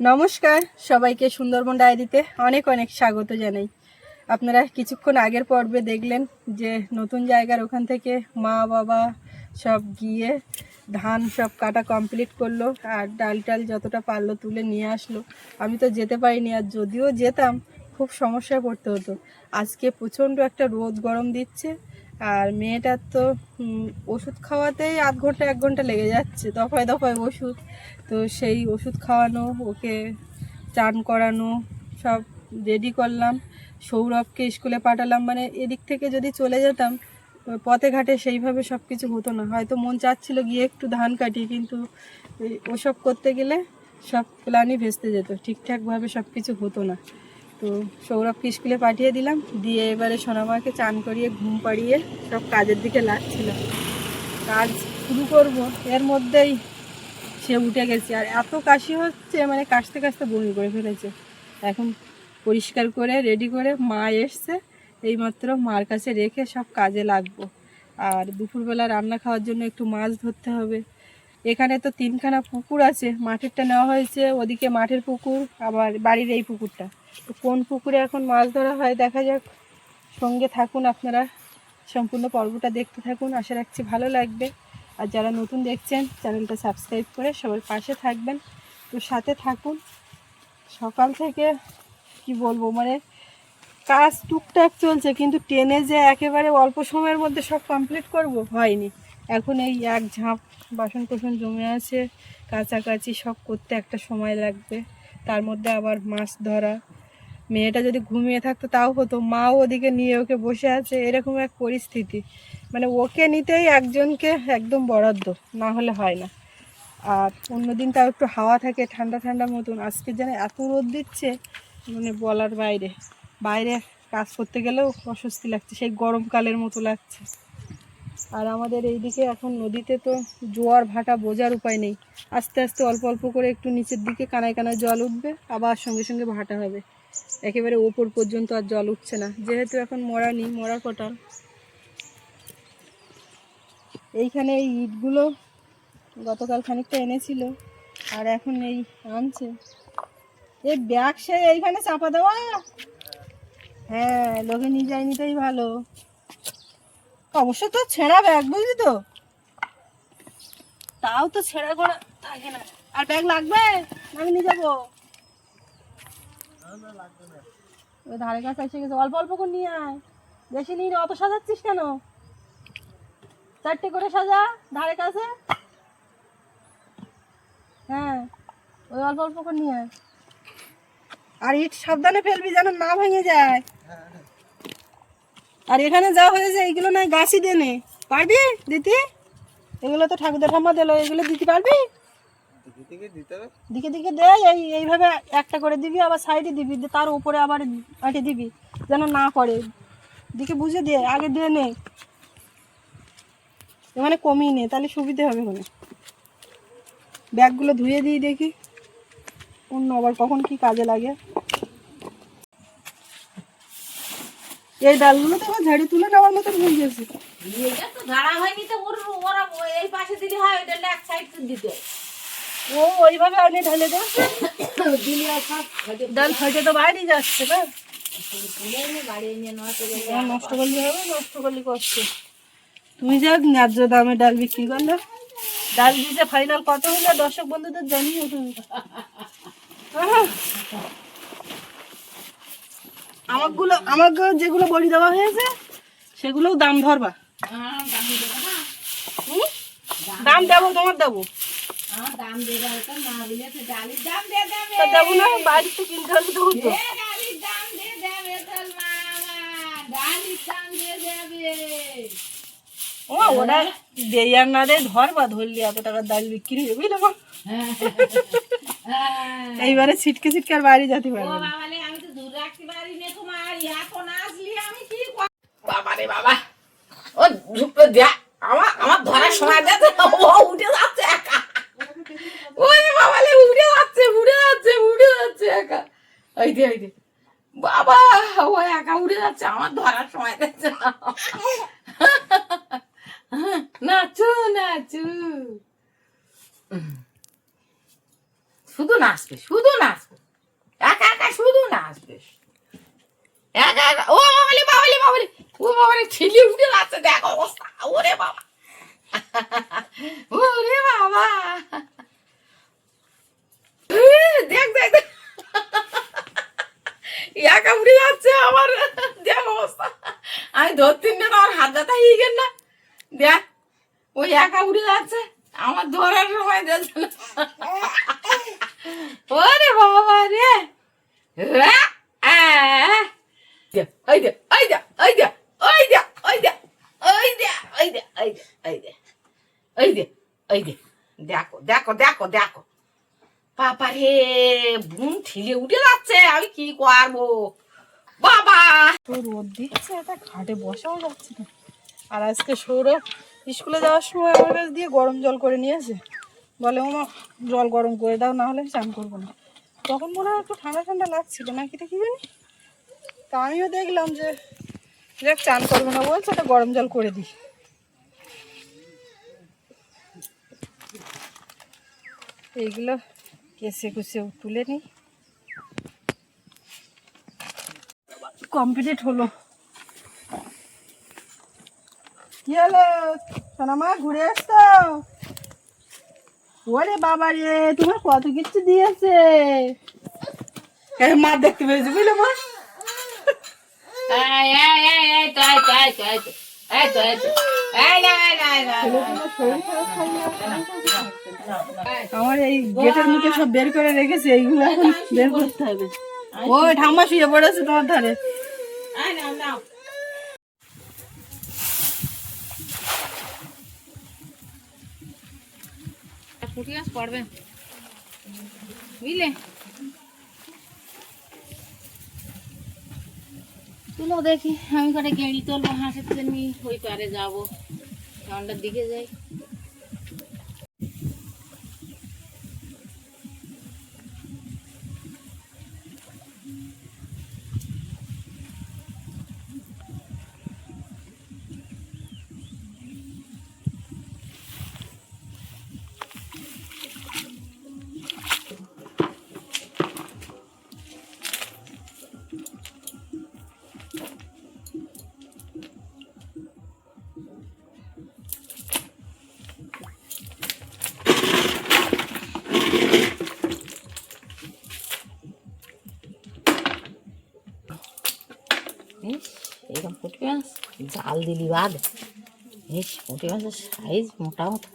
নমস্কার, সবাইকে সুন্দরবন ডায়েরিতে অনেক অনেক স্বাগত জানাই। আপনারা কিছুক্ষণ আগের পর্বে দেখলেন যে নতুন জায়গার ওখান থেকে মা, বাবা সব গিয়ে ধান সব কাটা কমপ্লিট করল আর ডাল টাল যতটা পারল তুলে নিয়ে আসলো। আমি তো যেতে পারিনি আর যদিও যেতাম, খুব সমস্যায় পড়তে হতো। আজকে প্রচণ্ড একটা রোদ গরম দিচ্ছে আর মেয়েটার তো ওষুধ খাওয়াতেই আধ ঘণ্টা, এক ঘণ্টা লেগে যাচ্ছে, দফায় দফায় ওষুধ। তো সেই ওষুধ খাওয়ানো, ওকে চান করানো, সব রেডি করলাম। সৌরভকে স্কুলে পাঠালাম মানে এদিক থেকে যদি চলে যেতাম, পথে ঘাটে সেইভাবে সব কিছু হতো না। হয়তো মন চাচ্ছিল গিয়ে একটু ধান কাটি, কিন্তু ওসব করতে গেলে সব প্ল্যানই ভেস্তে যেত, ঠিকঠাকভাবে সব কিছু হতো না। তো সৌরভকে স্কুলে পাঠিয়ে দিলাম। দিয়ে এবারে সোনামাকে চান করিয়ে, ঘুম পাড়িয়ে সব কাজের দিকে লাগছিলাম কাজ শুরু করব, এর মধ্যেই সে উঠে গেছে। আর এত কাশি হচ্ছে মানে কাশতে কাশতে বমি করে ফেলেছে। এখন পরিষ্কার করে রেডি করে মা এসছে। এইমাত্র মার কাছে রেখে সব কাজে লাগবো। আর দুপুরবেলা রান্না খাওয়ার জন্য একটু মাছ ধরতে হবে। এখানে তো তিনখানা পুকুর আছে। মাঠেরটা নেওয়া হয়েছে, ওদিকে মাঠের পুকুর, আবার বাড়ির এই পুকুরটা। কোন পুকুরে এখন মাছ ধরা হয় দেখা যাক। সঙ্গে থাকুন আপনারা। সম্পূর্ণ পর্বটা দেখতে থাকুন। আশা রাখছি ভালো লাগবে। আর যারা নতুন দেখছেন, চ্যানেলটা সাবস্ক্রাইব করে সবার পাশে থাকবেন। তো সাথে থাকুন। সকাল থেকে কি বলব মানে কাজ টুকটাক চলছে, কিন্তু টেনে যে একেবারে অল্প সময়ের মধ্যে সব কমপ্লিট করব হয়নি। এখন এই এক ঝাঁপ বাসন কোসন জমে আছে কাছাকাছি সব করতে একটা সময় লাগবে। তার মধ্যে আবার মাছ ধরা মেয়েটা যদি ঘুমিয়ে থাকতো তাও হতো। মাও ওদিকে নিয়ে ওকে বসে আছে, এরকম এক পরিস্থিতি। মানে ওকে নিতেই একজনকে একদম বরাদ্দ, না হলে হয় না। আর অন্যদিন তাও একটু হাওয়া থাকে, ঠান্ডা ঠান্ডা মতন। আজকে যেন এত রোদ দিচ্ছে মানে বলার বাইরে। বাইরে কাজ করতে গেলেও অস্বস্তি লাগছে, সেই গরমকালের মতো লাগছে। আর আমাদের এইদিকে এখন নদীতে তো জোয়ার ভাটা বোঝার উপায় নেই। আস্তে আস্তে অল্প অল্প করে একটু নিচের দিকে কানায় কানায় জল উঠবে, আবার সঙ্গে সঙ্গে ভাটা হবে। একেবারে ওপর পর্যন্ত আর জল উঠছে না। যেহেতু এখন মরা নেই, মরা কটাল এইখানে এই ইটগুলো গতকাল খানিকটা এনেছিল, আর এখন এই আনছে। এই ব্যাগ সে এইখানে চাপা দেওয়া? হ্যাঁ লোকে নিয়ে যায়নি তাই ভালো। অবশ্য তো ছেঁড়া ব্যাগ, বুঝলি তো? তাও তো ছেঁড়া করা থাকে না। আর ব্যাগ লাগবে? আমি নিয়ে যাব। ওই ধারে কাছে এসে গেছে। অল্প অল্প করে নিয়ে আয়। বেশি নিয়ে অত সাজাচ্ছিস কেন? চারটে করে সাজা ধারে কাছে। হ্যাঁ ওই অল্প অল্প করে নিয়ে আয়। আর ইট সাবধানে ফেলবি যেন না ভেঙে যায়। আর এখানে যা হয়েছে এইগুলো নয়, গাছই দেনে পারবি, দিতি? এগুলো তো ঠাকুরদের ঠাম্মা দিলো, এগুলো দিতে পারবি? দিকে দিকে দে এই এইভাবে একটা করে দিবি আবার সাইডে দিবি তার উপরে আবার আটে দিবি যেন না পড়ে। দিকে বুঝে দিয়ে আগে দিয়ে নে। মানে কমিয়ে নে তাহলে সুবিধে হবে ব্যাগগুলো ধুয়ে দিই দেখি অন্য আবার কখন কি কাজে লাগে। এই ডালগুলো তো আবার ঝাড়ি তুলে নেওয়ার মতো হয়ে গেছে। এটা তো ঝাড়া হয়নি তো ওর ওরা এই পাশে দিলে হয় ওটা এক সাইড দিতে। ও ওইভাবে আনে ঢালে দে। ডাল ফেটে তো বাইরে যাচ্ছে না। নষ্ট করলে হবে নষ্ট করলে কষ্ট তুমি যা ন্যায্য দামে ডাল বিক্রি করলে। ডাল দিতে ফাইনাল কত হলে? দর্শক বন্ধুদের জানিও তুমি আহ! আমারগুলো আমাকে যেগুলো বড়ি দেওয়া হয়েছে সেগুলোও দাম ধরবা। হ্যাঁ, দাম দেবো তোমার দেবো। দেবে। না বাড়িতে কিনতে হলে দেবো তো। ও ওরা দেই আর না দেয় ধরবা ধরলি এত টাকার ডাল বিক্রি হবে বুঝলে মা? হ্যাঁ। এইবারে ছিটকে ছিটকে আর বাড়ি যেতে পারবে না। বাবালে আমি তো দূর রাখতে পারি না তোমার এখন আসলি আমি কি বাবা রে বাবা ও ঝুঁকো দেয়া আমার আমার ধরার সময় যাচ্ছে ও উঠে যাচ্ছে একা ওরে বাবালে উড়ে যাচ্ছে উড়ে যাচ্ছে উড়ে যাচ্ছে একা এই দে এই দে। বাবা, ও একা উড়ে যাচ্ছে, আমার ধরার সময় যাচ্ছে না। নাচু নাচু। শুধু নাচবে শুধু নাচবে। একা একা শুধু নাচবে। একা একা, ও বাবালি বাবালি বাবালি। ও বাবালি, ছেলে উঠে যাচ্ছে, দেখ অবস্থা। ওরে বাবা। ওরে বাবা এ, দেখ দেখ দেখ একা উঠে যাচ্ছে আমার দেখ অবস্থা আমি ধরতে না আমার হাত ব্যথা হয়ে না দেখ ওই একা উড়ে যাচ্ছে আমার ধরার সময় যাচ্ছে ওরে বাবা রে। ওই ওই ওই ওই ওই ওই ওই দে দে দে দে দেখো দেখো দেখো দেখো বাবা রে বুম ঠিলে উঠে যাচ্ছে, আমি কি করব? বাবা! তো রোদ দিচ্ছে, এটা ঘাটে বসাও যাচ্ছে না। আর আজকে সৌরভ স্কুলে যাওয়ার সময় আমার কাছ দিয়ে গরম জল করে নিয়েছে। বলে, ওমা, জল গরম করে দাও, না হলে চান করব না। তখন মনে হয় একটু ঠান্ডা ঠান্ডা লাগছিল না কি কি জানি? তা আমিও দেখলাম যে দেখ চান করব না। বলছে ওটা গরম জল করে দিই। এইগুলো কেসে কুচেও তুলে নিই কমপ্লিট হলো কি হলো সোনামা ঘুরে আসতো ওরে বাবা রে তোমার কত কিছু দিয়েছে মা দেখতে পেয়েছি বুঝলে মা শরীর খারাপ আমার এই গেটের মুখে সব বের করে রেখেছে, এইগুলো এখন বের করতে হবে। ওই ঠাম্মা শুয়ে পড়েছে তোমার ধারে। মাছ পড়বে। বুঝলে? তুলো দেখি, আমি করে গেঁড়ি তুলবো, হাঁসের থেকে নিয়ে ওই পারে যাব। ঠান্ডার দিকে যাই। জাল দিলি বাদ। ইস পুঁটি মাছের সাইজ মোটামুটি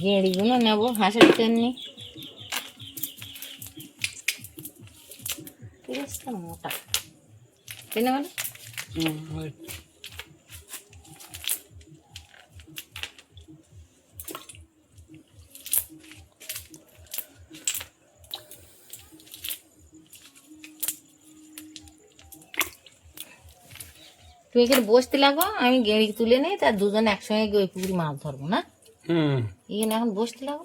গেঁড়িগুলো নেব হাঁসের জন্যে মোটা। কেন বলো তুই এখানে বসতে লাগো আমি গেঁড়ি তুলে নিই তার দুজন একসঙ্গে গিয়ে ওই পুকুরি মাছ ধরবো না? হুম। এখানে এখন বসতে লাগো।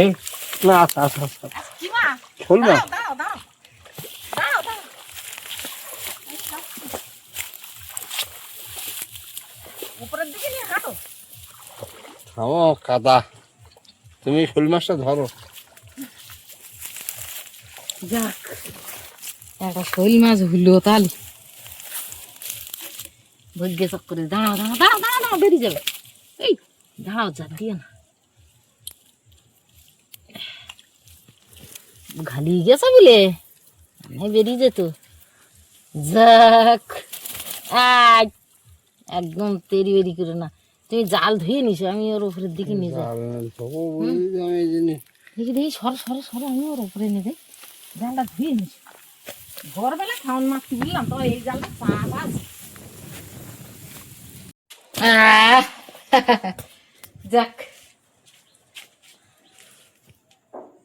এই না আস আস আস আস। কি মা খোল না থামো কাদা। তুমি শোল মাছটা ধরো। যাক একটা শৈল মাছ হলো তাহলে। ভাগ্য চক্করে দাঁড়াও দাঁড়াও দাঁড়াও দাঁড়াও দাঁড়াও বেরিয়ে যাবে। এই দাঁড়াও যা দিয়ে না। ঘালি গেছে বলে বেরিয়ে যেত যাক একদম তেরি বেরি করে না তুমি জাল ধুয়ে নিছো আমি ওর উপরের দিকে নিয়ে যাই দেখি দেখি সর সর সর আমি ওর উপরে নেবে জালটা ধুয়ে নিছি ভোরবেলা খাওয়ান মাছটি বললাম তো এই জালটা আছে আহ, যাক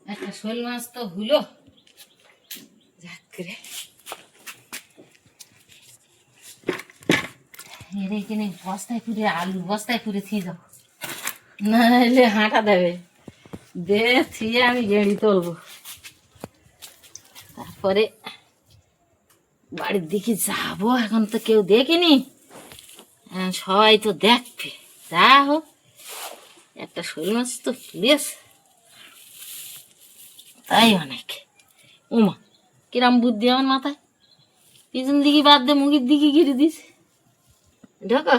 একটা শোল মাছ তো হলো। যাক রে। এর বস্তায় করে আলু বস্তায় করে থিয়ে যাও নাহলে হাঁটা দেবে। দে থিয়ে আমি গেড়ি তুলবো। তারপরে বাড়ির দিকে যাব। এখন তো কেউ দেখেনি। হ্যাঁ, সবাই তো দেখবে। যা হোক একটা শোল মাছ তো তুলেছে তাই অনেক। উমা, কিরাম বুদ্ধি আমার মাথায়। পিছন দিকে বাদ দে, মুখের দিকে ঘিরে দিস ঢোকো।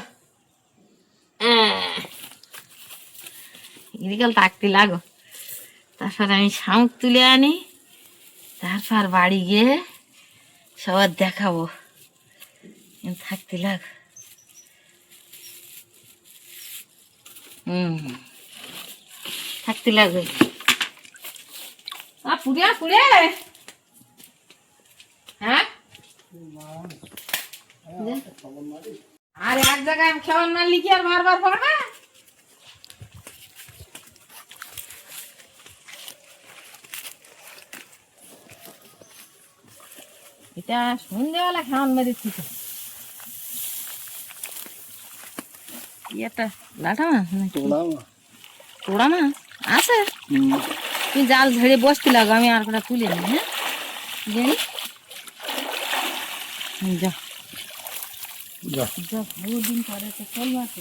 ইদিকাল থাকতে লাগো। তারপর আমি শামুক তুলে আনি। তারপর বাড়ি গিয়ে সবার দেখাবো। থাকতে লাগ। হুম থাকতে লাগবে। পুড়ে পুড়ে হ্যাঁ? আর এক জায়গায় খেওয়ার না লিখি আর বারবার পড়বে এটা সন্ধ্যেবেলা খাওয়ান মেরেছি তো একটা লাঠা মাছ নাকি? তোড়া মাছ আছে? তুই জাল ঝেড়ে বসতে লাগো আমি আর কটা তুলে নিই হ্যাঁ? জানি যা। যা। বহুদিন পরে তো চল মাছ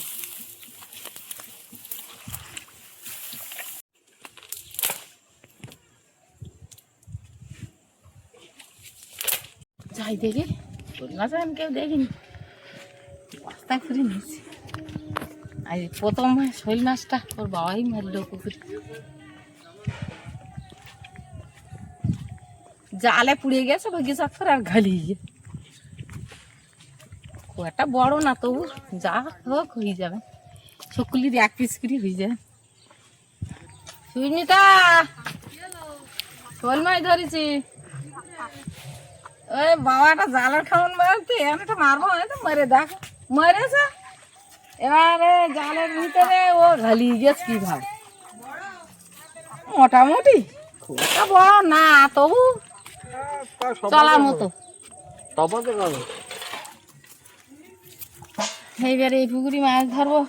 যাই দেখি। মাছ আমি কেউ দেখিনি। বস্তা করে নিয়েছি। আর প্রথম শৈল মাছটা ওর বাবাই মারলো পুকুরে। জালে পুড়ে গেছে ভাগ্য চক্কর আর গিয়ে খুব একটা বড় না তবু, যা হোক হয়ে যাবে। সকলির এক পিস করে হয়ে যাবে। সুস্মিতা, শোল মাছ ধরেছি। ওই বাবাটা জালের খাওয়ান মারতে একটা মারবো আমি তো মরে দেখ, মরেছে। এবারে জালের ভিতরে ও ঘালিয়ে গেছে কি ভাব মোটামুটি বড় না তবু। চলার মতো। এইবারে এই পুকুরি মাছ ধরবো।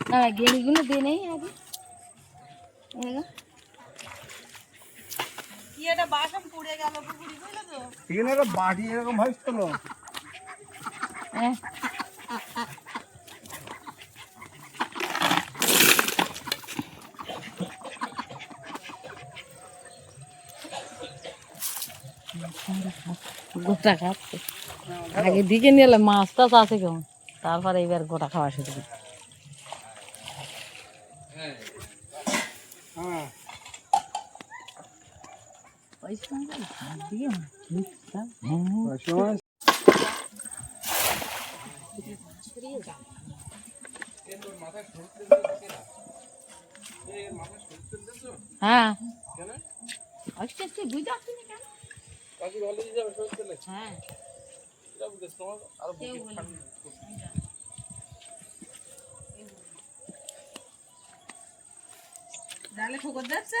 না গেড়িগুলো দিয়ে নেই আগে। বাটি এরকম ভাসছিল। গোটা খাচ্ছে। আগে দিকে নিলে মাছ টাছ আছে কেমন? তারপরে এবার গোটা খাওয়া শুরু করি। হ্যাঁ। দিয়ে মাছ দিচ্ছে। ওই সময় হ্যাঁ আস্তে আস্তে বুঝতে পারছি না কেন হ্যাঁ কেউ বলেনি। জালে ঠোকর যাচ্ছে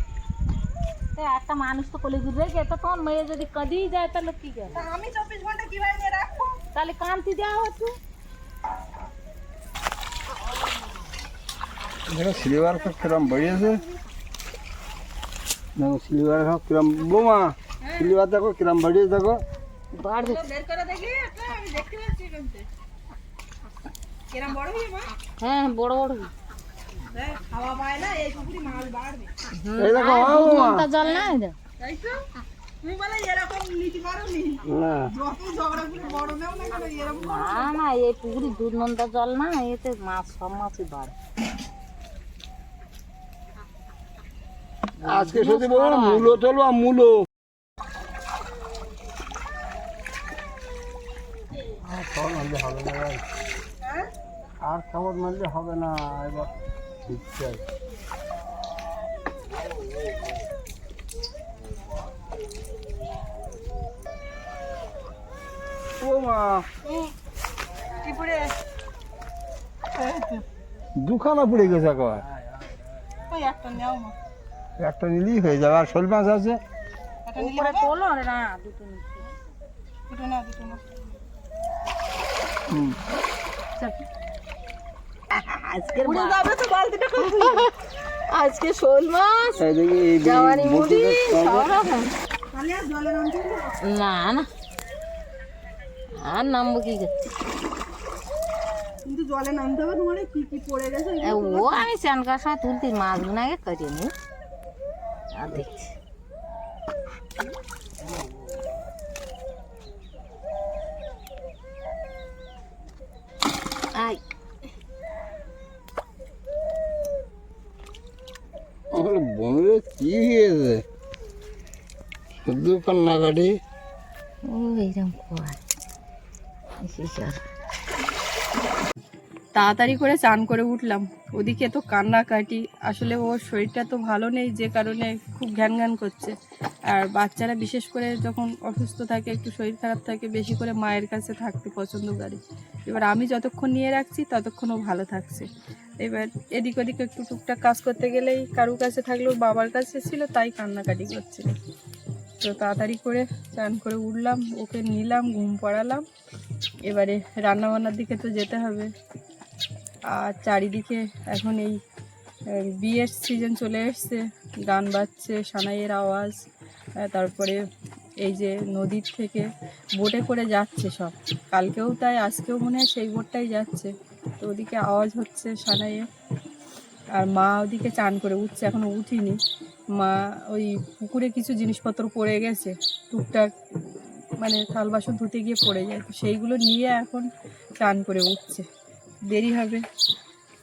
তো একটা মানুষ তো কলে ঘুরে গেছে তখন মেয়ে যদি কদিই যায় তাহলে কি করে তা আমি চব্বিশ ঘণ্টা কীভাবে নিয়ে রাখব তাহলে কান্তি দেওয়া হতো দেখো সিলিভার কাপ কিরম বেরিয়েছে দেখো সিলিভার কাপ কিরম বোমা সিলিভার দেখো কিরম বেরিয়েছে দেখো বাড়বে তো বের করে দেখি একটা আমি দেখতে পাচ্ছি এখান থেকে কিরম বড় হয়ে মা হ্যাঁ বড় বড় দেখ খাওয়া পায় না এই দেখো জল তাই তো? তুমি বলে এরকম নিতে না। যত ঝগড়া করে বড় নেও না কেন এরকম না না এই পুকুরি দুধ নন্দা জল না এতে মাছ সব মাছই বাড়ে। আজকে শুধু বলো মূলো চলো মূলো আর খাবার হ্যাঁ? মারলে হবে না এবার। ঠিক চাই। ও মা কি পড়ে? দুখানা পড়ে গেছে একবার। ওই একটা নেও মা। একটা নিলেই হয়ে যাবে। আর শোল মাছ আছে? একটা নিলে তোলো না দুটো দুটো না দুটো না। হুম। আজকের উড়ে যাবে তো বালতিটা খুব আজকে শোল মাছ এই দেখি এই জাওয়ানি মুড়ি সব রকম না। না। আর নামবো কি কিন্তু জলে নামতে হবে তোমার কি কি পড়ে গেছে? ও আমি চান করার সময় তুলতে মাছগুলো আগে করিয়ে নি আর দেখছি আই আমার বন্ধুরে কি হয়েছে শুধু কান্নাকাটি ও এইরকম তাড়াতাড়ি করে চান করে উঠলাম। ওদিকে তো কান্নাকাটি। আসলে ওর শরীরটা তো ভালো নেই যে কারণে খুব ঘ্যান ঘ্যান করছে। আর বাচ্চারা বিশেষ করে যখন অসুস্থ থাকে একটু শরীর খারাপ থাকে বেশি করে মায়ের কাছে থাকতে পছন্দ করে। এবার আমি যতক্ষণ নিয়ে রাখছি ততক্ষণ ও ভালো থাকছে। এবার এদিক ওদিক একটু টুকটাক কাজ করতে গেলেই কারুর কাছে থাকলেও বাবার কাছে ছিল তাই কান্নাকাটি করছিল। তো তাড়াতাড়ি করে চান করে উঠলাম, ওকে নিলাম, ঘুম পড়ালাম। এবারে রান্নাবান্নার দিকে তো যেতে হবে। আর চারিদিকে এখন এই বিয়ের সিজন চলে এসছে। গান বাজছে, সানাইয়ের আওয়াজ তারপরে এই যে নদীর থেকে বোটে করে যাচ্ছে সব। কালকেও তাই, আজকেও মনে হয় সেই বোটটাই যাচ্ছে। তো ওদিকে আওয়াজ হচ্ছে সানাইয়ের। আর মা ওদিকে চান করে উঠছে এখনও উঠিনি। মা ওই পুকুরে কিছু জিনিসপত্র পড়ে গেছে, টুকটাক মানে থাল বাসন ধুতে গিয়ে পড়ে যায়, তো সেইগুলো নিয়ে এখন চান করে উঠছে, দেরি হবে।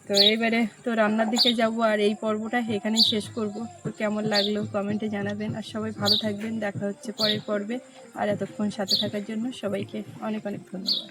তো এবারে তো রান্নার দিকে যাব আর এই পর্বটা এখানেই শেষ করব। তো কেমন লাগল কমেন্টে জানাবেন আর সবাই ভালো থাকবেন, দেখা হচ্ছে পরের পর্বে। আর এতক্ষণ সাথে থাকার জন্য সবাইকে অনেক অনেক ধন্যবাদ।